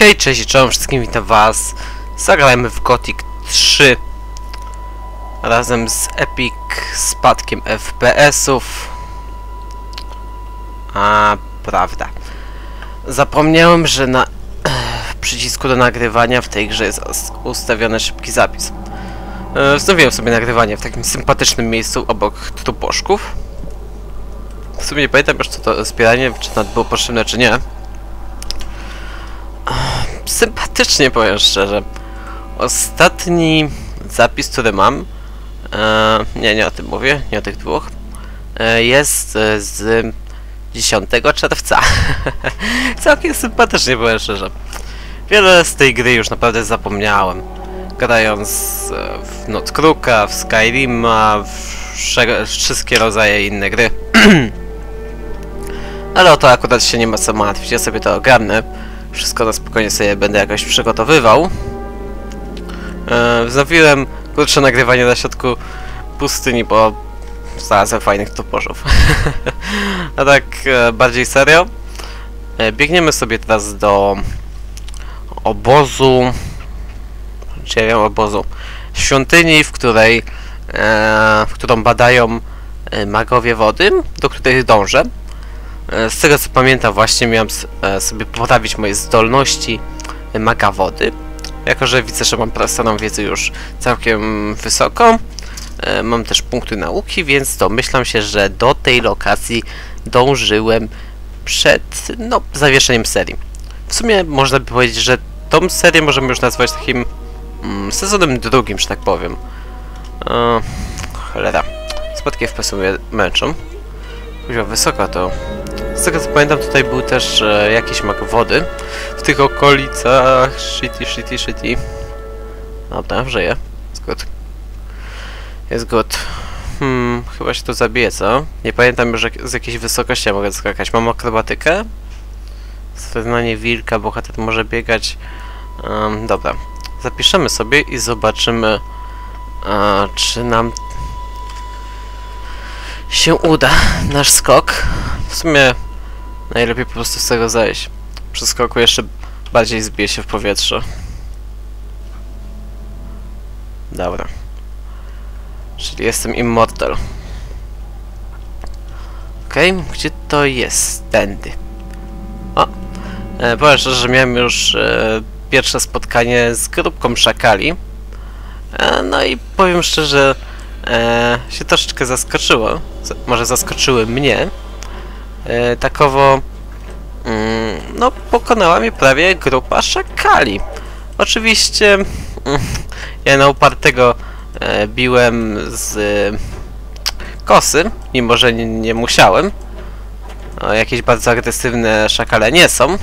Hej, cześć czołem wszystkim, witam was. Zagrajmy w Gothic 3 razem z Epic spadkiem FPS-ów. A, prawda. Zapomniałem, że na przycisku do nagrywania w tej grze jest us- ustawiony szybki zapis. E, Wznowiłem sobie nagrywanie w takim sympatycznym miejscu obok truposzków. W sumie nie pamiętam już co to zbieranie, czy to było potrzebne, czy nie. Sympatycznie powiem szczerze. Ostatni zapis, który mam, e, nie, nie o tym mówię, nie o tych dwóch, e, jest e, z 10 czerwca. Całkiem sympatycznie powiem szczerze. Wiele z tej gry już naprawdę zapomniałem. Grając e, w Notkrooka, w Skyrima, w wszystkie rodzaje inne gry. Ale o to akurat się nie ma co martwić, ja sobie to ogarnę. Wszystko na spokojnie sobie będę jakoś przygotowywał. E, wznowiłem krótsze nagrywanie na środku pustyni, bo znalazłem fajnych toporzów. A tak e, bardziej serio. E, biegniemy sobie teraz do obozu. Czy ja wiem obozu? Świątyni, w której w którą badają magowie wody, do której dążę. E, Z tego co pamiętam właśnie miałem e, sobie poprawić moje zdolności e, maga wody. Jako, że widzę, że mam prostą wiedzę już całkiem wysoko. E, Mam też punkty nauki, więc domyślam się, że do tej lokacji dążyłem przed no, zawieszeniem serii. W sumie można by powiedzieć, że tą serię możemy już nazwać takim mm, sezonem drugim, że tak powiem. E, cholera. Spadki FPS mnie męczą. Kuźwa, wysoko to z tego co pamiętam tutaj był też e, jakiś mak wody w tych okolicach. Shitty, shitty, shitty. Dobra, żyje. Jest good. Jest good. Hmm, chyba się to zabije, co? Nie pamiętam już jak, z jakiejś wysokości ja mogę skakać. Mam akrobatykę? Wyznanie wilka, bohater może biegać. Em, dobra. Zapiszemy sobie i zobaczymy, e, czy nam się uda nasz skok. W sumie najlepiej po prostu z tego zejść. Przy skoku jeszcze bardziej zbije się w powietrze. Dobra. Czyli jestem immortal. Okej, gdzie to jest? Tędy. O! E, powiem szczerze, że miałem już e, pierwsze spotkanie z grupką szakali. E, no i powiem szczerze, e, się troszeczkę zaskoczyło. Może zaskoczyły mnie. E, takowo mm, no pokonała mnie prawie grupa szakali. Oczywiście mm, ja na upartego e, biłem z e, kosy, mimo że nie, nie musiałem. O, jakieś bardzo agresywne szakale nie są.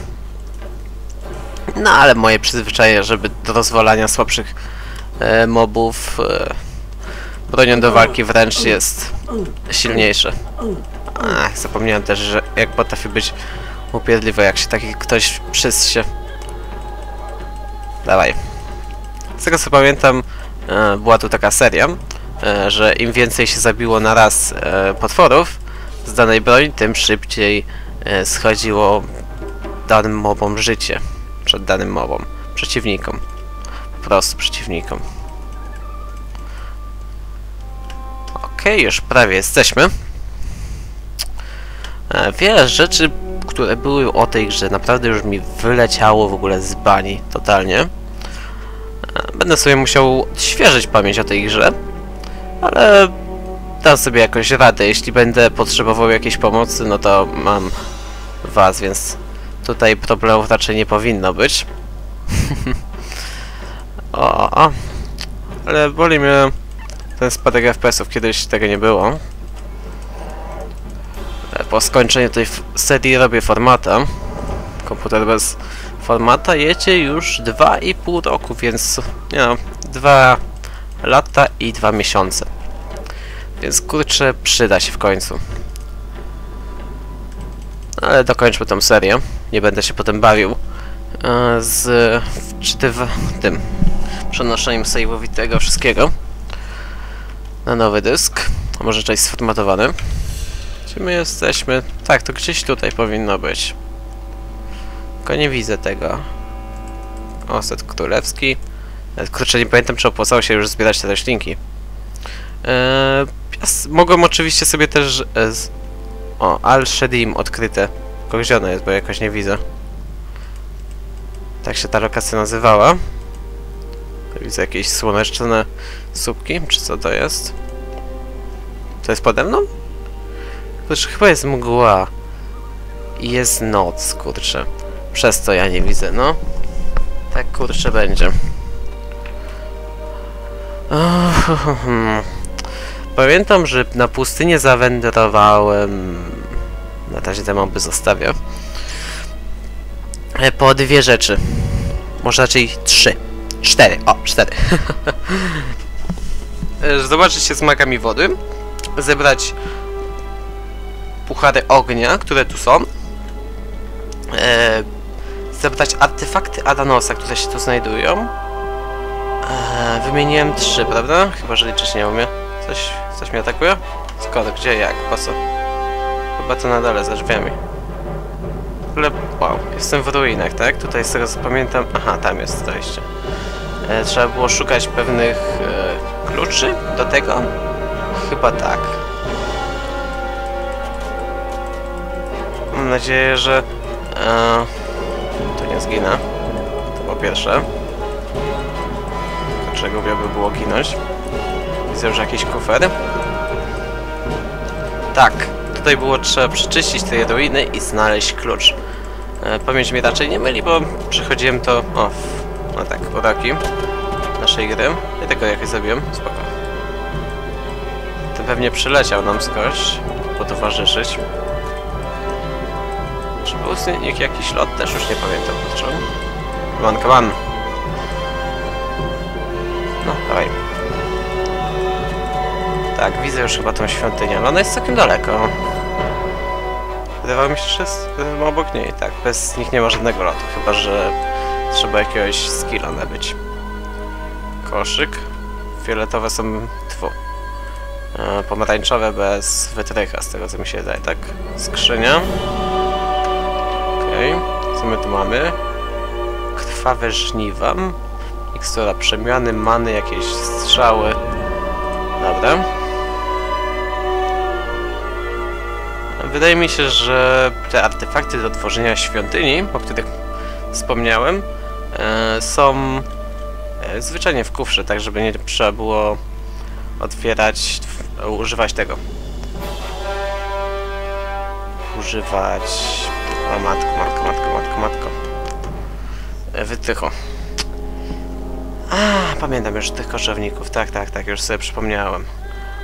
No ale moje przyzwyczajenie, żeby do rozwalania słabszych e, mobów e, bronią do walki wręcz jest silniejsze. Ach, zapomniałem też, że jak potrafi być upierdliwe, jak się taki ktoś przyssie. Dawaj. Z tego co pamiętam, e, była tu taka seria, e, że im więcej się zabiło na raz e, potworów z danej broni, tym szybciej schodziło danym mobom życie. Przed danym mobom. Przeciwnikom. Po prostu przeciwnikom. Już prawie jesteśmy. E, Wiele rzeczy, które były o tej grze, naprawdę już mi wyleciało w ogóle z bani totalnie. E, Będę sobie musiał odświeżyć pamięć o tej grze, ale dam sobie jakoś radę. Jeśli będę potrzebował jakiejś pomocy, no to mam was, więc tutaj problemów raczej nie powinno być. o, o, ale boli mnie ten spadek FPS-ów, kiedyś tego nie było. E, Po skończeniu tej serii robię formata. Komputer bez formata jedzie już 2,5 roku, więc nie no, 2 lata i 2 miesiące. Więc kurczę, przyda się w końcu. Ale dokończmy tą serię. Nie będę się potem bawił e, z wczytyw tym przenoszeniem save'owitego wszystkiego na nowy dysk. Może część sformatowany. Gdzie my jesteśmy? Tak, to gdzieś tutaj powinno być. Tylko nie widzę tego. Oset królewski. E, Kurczę, nie pamiętam, czy opłacało się już zbierać te roślinki. Eee, mogłem oczywiście sobie też... E, z... O, Al-Shedim odkryte. Tylko jest, bo jakoś nie widzę. Tak się ta lokacja nazywała. Widzę jakieś słoneczne słupki, czy co to jest? To jest pode mną? Kurczę, chyba jest mgła. I jest noc, kurczę. Przez to ja nie widzę, no. Tak, kurczę, będzie. Pamiętam, że na pustynię zawędrowałem... Na razie te mapy zostawię. E, Po dwie rzeczy. Może raczej trzy. Cztery. O, cztery. Zobaczyć się z magami wody. Zebrać puchary ognia, które tu są. E, zebrać artefakty Adanosa, które się tu znajdują. E, wymieniłem trzy, prawda? Chyba, że liczyć nie umie. Coś, coś mnie atakuje? Skoro, gdzie, jak, po co? Chyba to na dole, za drzwiami. W ogóle, wow, jestem w ruinach, tak? Tutaj z tego co pamiętam... Aha, tam jest dojście. E, trzeba było szukać pewnych e, kluczy do tego? Chyba tak. Mam nadzieję, że e, tu nie zginę. To po pierwsze. Dlaczego miałby było ginąć? Widzę już jakiś kufer. Tak, tutaj było trzeba przeczyścić te ruiny i znaleźć klucz. Pamięć mnie raczej nie myli, bo przechodziłem to... O, no tak, uroki naszej gry. I tego jakoś zrobiłem, spoko. To pewnie przyleciał nam skądś potowarzyszyć. Czy był nim jakiś lot? Też już nie pamiętam, kurczę. Come on, come on. No, dawaj. Tak, widzę już chyba tą świątynię, ale ona jest całkiem daleko. Wydawało mi się, że jest obok niej, tak. Bez nich nie ma żadnego lotu, chyba że trzeba jakiegoś skilla nabyć. Koszyk. Fioletowe są tfu. E, pomarańczowe bez wytrycha, z tego co mi się wydaje, tak? Skrzynia. Okej, co my tu mamy? Krwawe żniwa. Mikstura przemiany, many, jakieś strzały. Dobra. Wydaje mi się, że te artefakty do tworzenia świątyni, o których wspomniałem, są e, zwyczajnie w kufrze, tak żeby nie trzeba było otwierać, tw- używać tego. Używać... O matko, matko, matko, matko, matko. E, Wytrychu. A, pamiętam już tych koszowników. Tak, tak, tak, już sobie przypomniałem.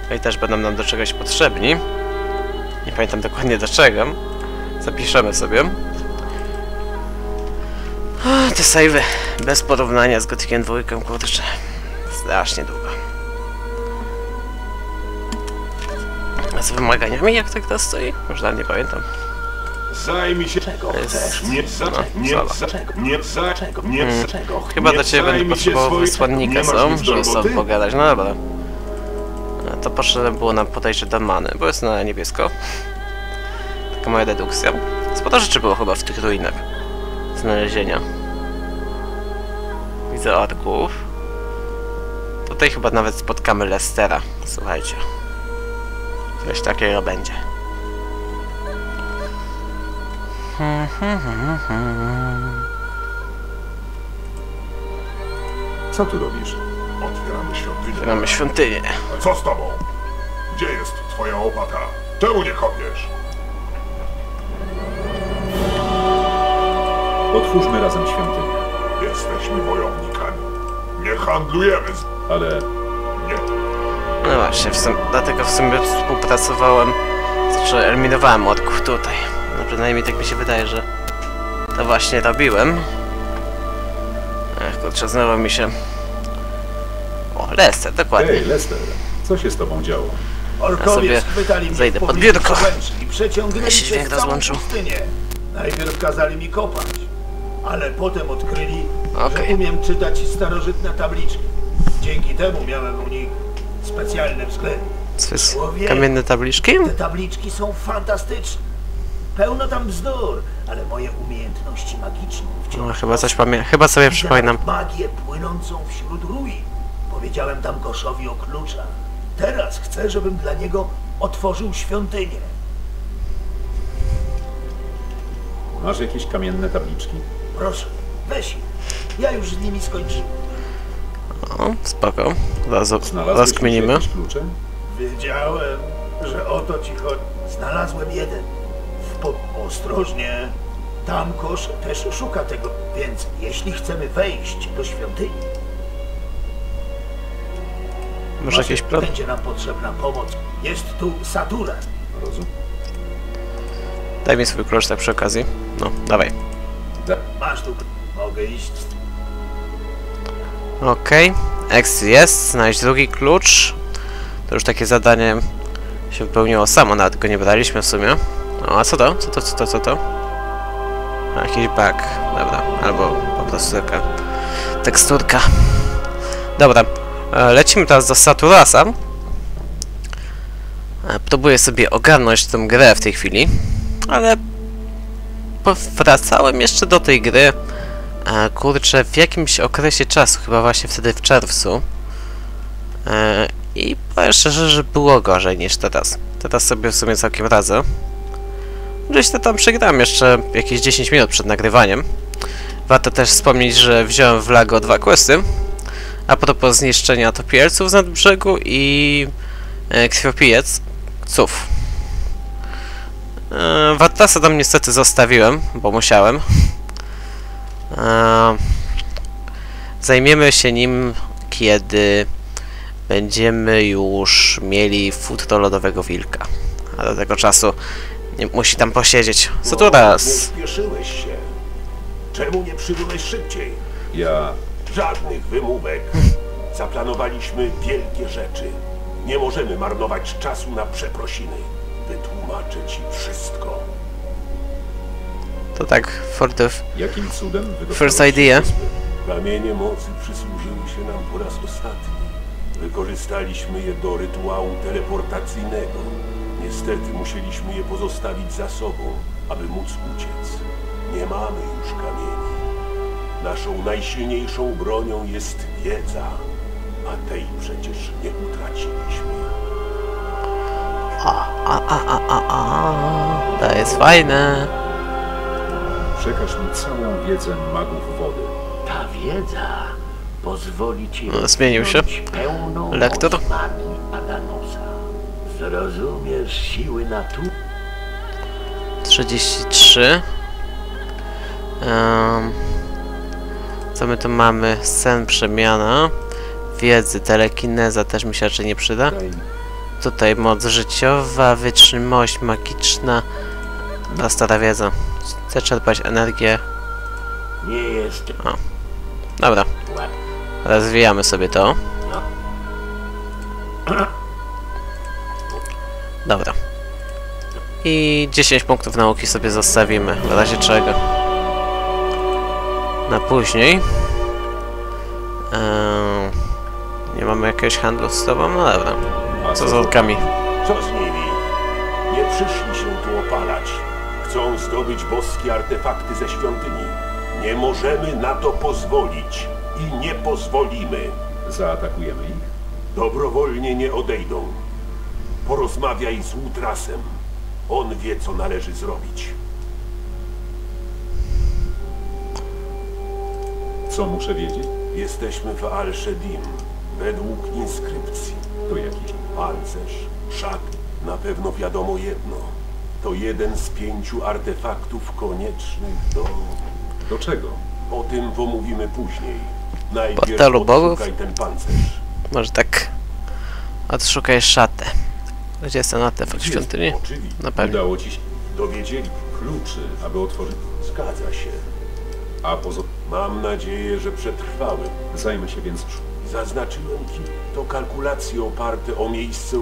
No i też będą nam do czegoś potrzebni. Nie pamiętam dokładnie do czego. Zapiszemy sobie. Te savey bez porównania z Gothikiem 2, kurczę. Strasznie długo. A z wymaganiami jak tak to stoi? Już dalej nie pamiętam. Zajmij się czego jest- Nie za, no, nie za, nie za, nie Mm. za, czego. Chyba do ciebie będę potrzebował wysłannika, do Żeby sobie pogadać. No dobra. A To potrzebne było nam podejście do many, bo jest na niebiesko. Taka moja dedukcja. Sporo rzeczy było chyba w tych ruinach. Znalezienia. Widzę orków. Tutaj chyba nawet spotkamy Lestera. Słuchajcie. Coś takiego będzie. Co tu robisz? Otwieramy świątynię. Mamy świątynię. Co z tobą? Gdzie jest twoja łopata? Czemu nie kopiesz? Otwórzmy razem świątynię. Jesteśmy wojownikami. Handlujemy z... Ale Nie. No właśnie, w sum- dlatego w sumie współpracowałem, znaczy eliminowałem orków tutaj. No przynajmniej tak mi się wydaje, że to właśnie robiłem. Ech, kurczę, znowu mi się... O, Lester, dokładnie. hej, Lester, co się z tobą działo? Orkowie sobie schwytali mnie zejdę pod biurko. I przeciągnęli się dźwięk rozłączył. pustynię. Najpierw kazali mi kopać, ale potem odkryli, Okej. że umiem czytać starożytne tabliczki. Dzięki temu miałem u nich. Co jest? Człowiek. Kamienne tabliczki? Te tabliczki są fantastyczne. Pełno tam bzdur, ale moje umiejętności magiczne wciąż... No, chyba coś pamię... Chyba sobie przypominam. magię płynącą wśród ruin. Powiedziałem tam Goszowi o kluczach. Teraz chcę, żebym dla niego otworzył świątynię. Masz jakieś kamienne tabliczki? Proszę, weź je. Ja już z nimi skończyłem. O, spoko. Zaraz jakieś klucze? Wiedziałem, że o to ci chodzi. Znalazłem jeden. W po... Ostrożnie. Tam kosz też szuka tego, więc jeśli chcemy wejść do świątyni, Może jakiś plan? będzie nam potrzebna pomoc. Jest tu Satura. Rozum? Daj mi swój klucz tak przy okazji. No, dawaj. Da. Masz tu. Mogę iść. Okej. X jest. Znajdź drugi klucz. To już takie zadanie się wypełniło samo, nawet go nie braliśmy w sumie. O, a co to? Co to, co to, co to? A, Jakiś bug. Dobra. Albo po prostu taka teksturka. Dobra. e, Lecimy teraz do Saturasa. E, Próbuję sobie ogarnąć tę grę w tej chwili, ale wracałem jeszcze do tej gry E, kurczę, w jakimś okresie czasu, chyba właśnie wtedy w czerwcu. E, I powiem szczerze, że było gorzej niż teraz. Teraz sobie w sumie całkiem radzę. Gdzieś to tam przegrałem jeszcze jakieś 10 minut przed nagrywaniem. Warto też wspomnieć, że wziąłem w Lago dwa questy. A propos zniszczenia topielców z nadbrzegu i e, krwiopijec. Ców. E, Wartasa tam niestety zostawiłem, bo musiałem. Eee, Zajmiemy się nim, kiedy będziemy już mieli futro lodowego wilka. A do tego czasu nie, musi tam posiedzieć. Co tu Nie raz? spieszyłeś się. Czemu nie przybyłeś szybciej? Ja... Żadnych wymówek. Zaplanowaliśmy wielkie rzeczy. Nie możemy marnować czasu na przeprosiny. Wytłumaczę ci wszystko. To tak, for the... Jakim cudem First idea. Kamienie mocy przysłużyły się nam po raz ostatni. Wykorzystaliśmy je do rytuału teleportacyjnego. Niestety musieliśmy je pozostawić za sobą, aby móc uciec. Nie mamy już kamieni. Naszą najsilniejszą bronią jest wiedza, a tej przecież nie utraciliśmy. A, a, a, a, a. To jest fajne. Przekaż mi całą wiedzę magów wody. Ta wiedza pozwoli ci No, zmienił się. pełną Lektor. magii Adanosa. Zrozumiesz siły natury. 33. Em, co my tu mamy? Sen przemiana. Wiedzy, telekineza też mi się raczej nie przyda. Tutaj moc życiowa, wytrzymałość magiczna. Ta stara wiedza. Chcę czerpać energię. Nie jest Dobra, łatwe. rozwijamy sobie to. Dobra. I 10 punktów nauki sobie zostawimy, w razie czego. Na później. Eee, nie mamy jakiegoś handlu z tobą? No dobra. A Co z orkami? Co z nimi? Nie przyszli się tu opalać. Chcą zdobyć boskie artefakty ze świątyni. Nie możemy na to pozwolić i nie pozwolimy. Zaatakujemy ich? Dobrowolnie nie odejdą. Porozmawiaj z Łutrasem. On wie, co należy zrobić. Co muszę wiedzieć? Jesteśmy w Al-Shedim. Według inskrypcji. To jakiś... Pancerz, szat. Na pewno wiadomo jedno. To jeden z pięciu artefaktów koniecznych do... Do czego? O tym pomówimy później. Najpierw Portalu bogów? odszukaj ten pancerz. Może tak. Odszukaj szatę. Gdzie jest ten artefakt świątyni? Na pewno. Udało ci się Dowiedzieli. kluczy, aby otworzyć... Zgadza się. A poza... Mam nadzieję, że przetrwały. Zajmę się więc... Zaznaczyłem ki. To kalkulacje oparte o miejsce.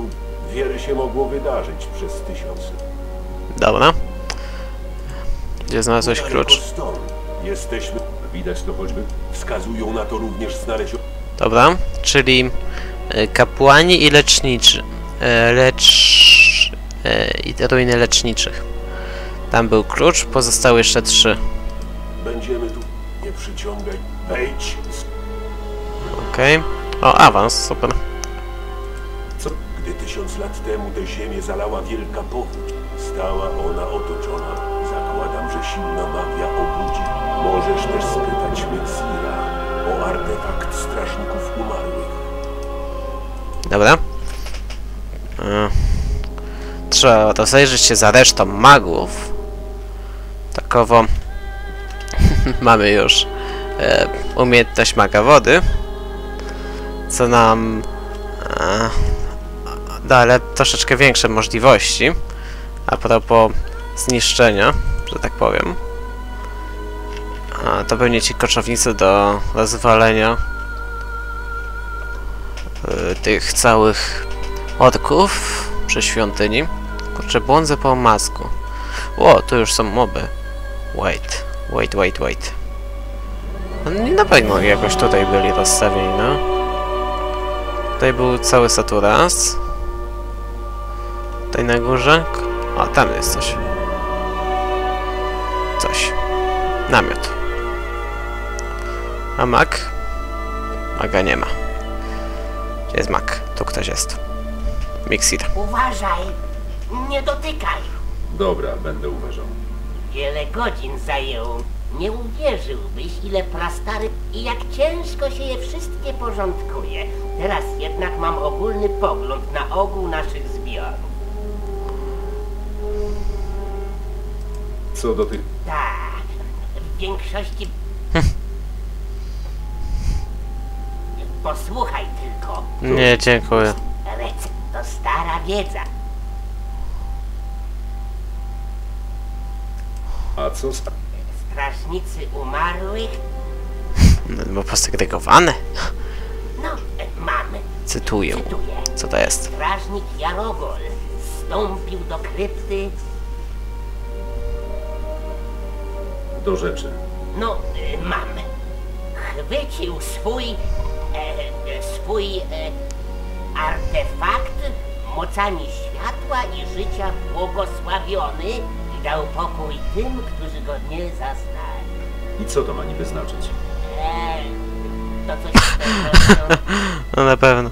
Wiele się mogło wydarzyć przez tysiące. Dobra. Gdzie znalazłeś klucz? Jesteśmy. Widać to choćby? Wskazują na to również znalezione. Dobra, czyli e, kapłani i leczniczy. E, lecz... E, I ruiny leczniczych. Tam był klucz, pozostały jeszcze trzy. Będziemy tu. Nie przyciągaj. Wejdź. Okej. O, awans, super. Tysiąc lat temu tę ziemię zalała wielka powódź, stała ona otoczona. Zakładam, że silna magia obudzi. Możesz też spytać Mexira o artefakt strażników umarłych. Dobra. E, Trzeba rozejrzeć się za resztą magów. Takowo mamy już e, umiejętność maga wody, co nam e, da ale troszeczkę większe możliwości a propos zniszczenia, że tak powiem. A, to pewnie ci koczownicy do rozwalenia y, tych całych orków przy świątyni. Kurczę, błądzę po masku. O, tu już są moby. Wait, wait, wait, wait. No, nie na pewno jakoś tutaj byli rozstawieni, no. Tutaj był cały Saturas. Tutaj na górze. O, tam jest coś. Coś. Namiot. A mak? Maga nie ma. Gdzie jest mak? Tu ktoś jest. Mixir. Uważaj, nie dotykaj. Dobra, będę uważał. Wiele godzin zajęło. Nie uwierzyłbyś, ile prastary i jak ciężko się je wszystkie porządkuje. Teraz jednak mam ogólny pogląd na ogół naszych zbiorów. Co do tych... Tak, w większości... Posłuchaj tylko. Nie, dziękuję. Recept to stara wiedza. A co z... Strażnicy umarłych? No, Bo posegregowane. No, mamy. Cytuję. Cytuję. Co to jest? Strażnik Jarogol wstąpił do krypty. Do rzeczy? No, y, mam. Chwycił swój. E, e, swój. E, artefakt mocami światła i życia błogosławiony i dał pokój tym, którzy go nie zaznali. I co to ma niby znaczyć? E, to coś No na pewno.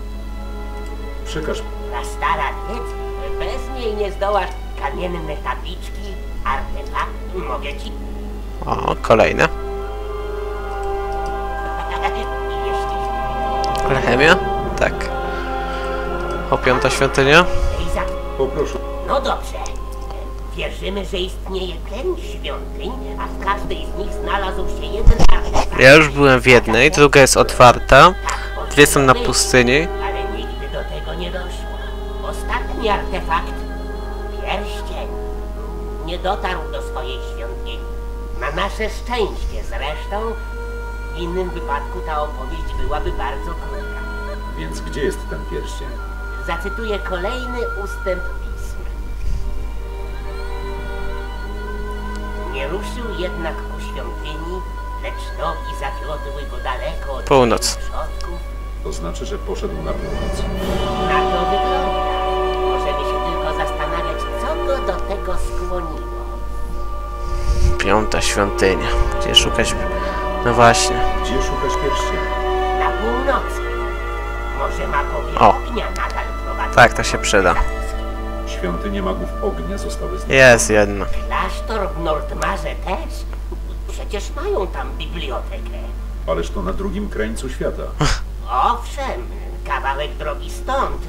Przekaż... prastara wiedza. Bez niej nie zdołasz kamienne tabliczki, artefakt. Mogę ci O, kolejne. Alchemia? Tak. O piąta świątynia? Poproszę. No dobrze. Wierzymy, że istnieje pięć świątyń, a w każdej z nich znalazł się jeden artefakt. Ja już byłem w jednej, druga jest otwarta. Tak, Dwie są na pustyni. Ale nigdy do tego nie doszło. Ostatni artefakt, pierścień, nie dotarł do swojej świątyni. Na nasze szczęście zresztą, w innym wypadku ta opowieść byłaby bardzo krótka. Więc gdzie jest ten pierścień? Zacytuję kolejny ustęp pisma. Nie ruszył jednak ku świątyni, lecz nogi zawiodły go daleko od Północ. przodków. To znaczy, że poszedł na północ. Na to wygląda. Możemy się tylko zastanawiać, co go do tego skłoniło. Piąta świątynia. Gdzie szukać... No właśnie. Gdzie szukać pierścienia? Na północy. Może magowie O. ognia nadal prowadzą. Tak, to się przyda. Świątynie magów ognia zostały zniszczone. Jest jedna. Klasztor w Nordmarze też? Przecież mają tam bibliotekę. Ależ to na drugim krańcu świata. Owszem, kawałek drogi stąd.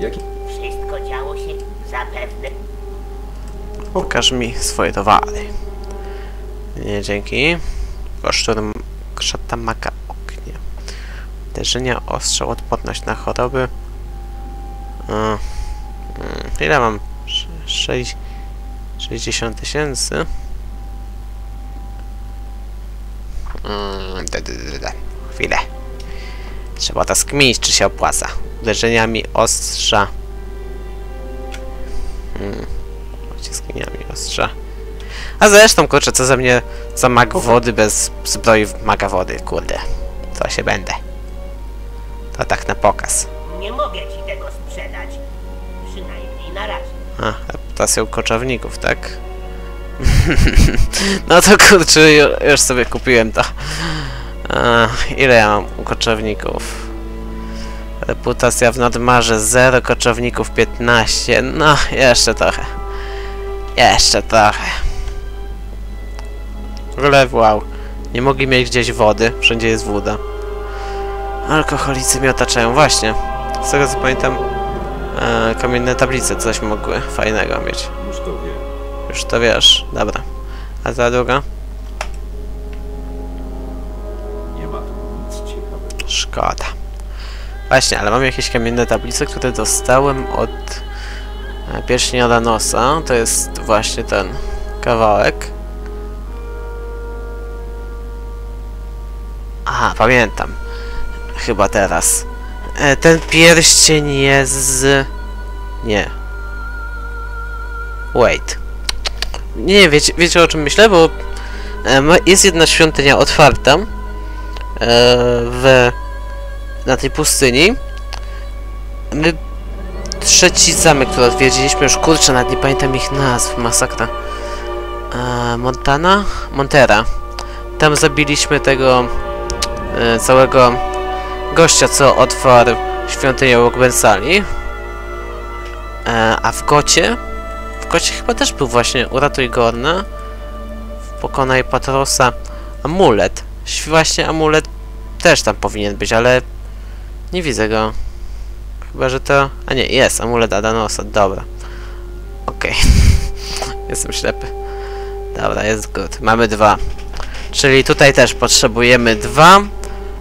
Jaki... Wszystko działo się zapewne Pokaż mi swoje towary. Nie, dzięki. Krzata maka ognia. Uderzenia, ostrzał, odporność na choroby. Mm, ile mam? Sze- sześć- 60 tysięcy. Mm. Chwilę. Trzeba to skminić, czy się opłaca. Uderzeniami ostrza. Hmm. Pociskaniami ostrza. A zresztą, kurczę, co ze mnie za mag wody bez zbroi maga wody, kurde. Co się będę. To tak na pokaz. nie mogę ci tego sprzedać. Przynajmniej na razie. A, reputacją koczowników, tak? no to kurczę, ju- już sobie kupiłem to. Ile ja mam u koczowników? Reputacja w nadmarze 0, koczowników 15. No, jeszcze trochę. Jeszcze trochę. W ogóle wow. Nie mogli mieć gdzieś wody, wszędzie jest woda. Alkoholicy mnie otaczają, właśnie. Z tego co pamiętam, e, kamienne tablice coś mogły fajnego mieć. Już to wiem. Już to wiesz, dobra. A ta druga? Nie ma tu nic ciekawego. Szkoda. Właśnie, ale mam jakieś kamienne tablice, które dostałem od e, pierścienia Danosa. To jest właśnie ten kawałek. Aha, pamiętam. Chyba teraz. E, ten pierścień jest z... Nie. Wait. Nie, wiecie, wiecie o czym myślę, bo e, jest jedna świątynia otwarta w na tej pustyni. My trzeci zamek, który odwiedziliśmy już, kurczę, nawet nie pamiętam ich nazw, masakra. E, Montana? Montera. Tam zabiliśmy tego e, całego gościa, co otwarł świątynię Wogbensali. E, a w Gocie? W Gocie chyba też był właśnie Uratuj Gorna. Pokonaj Patrosa. Amulet. Właśnie amulet też tam powinien być, ale nie widzę go. Chyba, że to... A nie, jest, amulet Adanosa, dobra. Okej. Jestem ślepy. Dobra, jest good. Mamy dwa. Czyli tutaj też potrzebujemy dwa.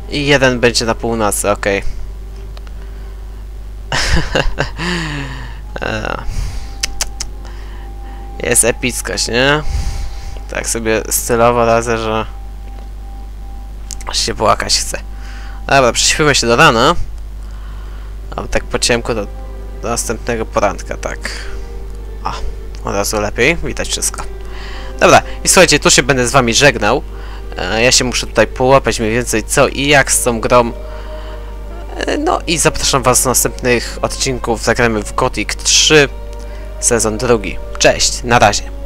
I jeden będzie na północy, okej. E, jest epickość, nie? Tak sobie stylowo radzę, że... się płakać chce. Dobra, prześpimy się do rana. A tak po ciemku do, do następnego poranka, tak. O, od razu lepiej, widać wszystko. Dobra, i słuchajcie, tu się będę z wami żegnał. E, ja się muszę tutaj połapać mniej więcej co i jak z tą grą. E, no i zapraszam was do następnych odcinków. Zagramy w Gothic 3, sezon drugi. Cześć, na razie.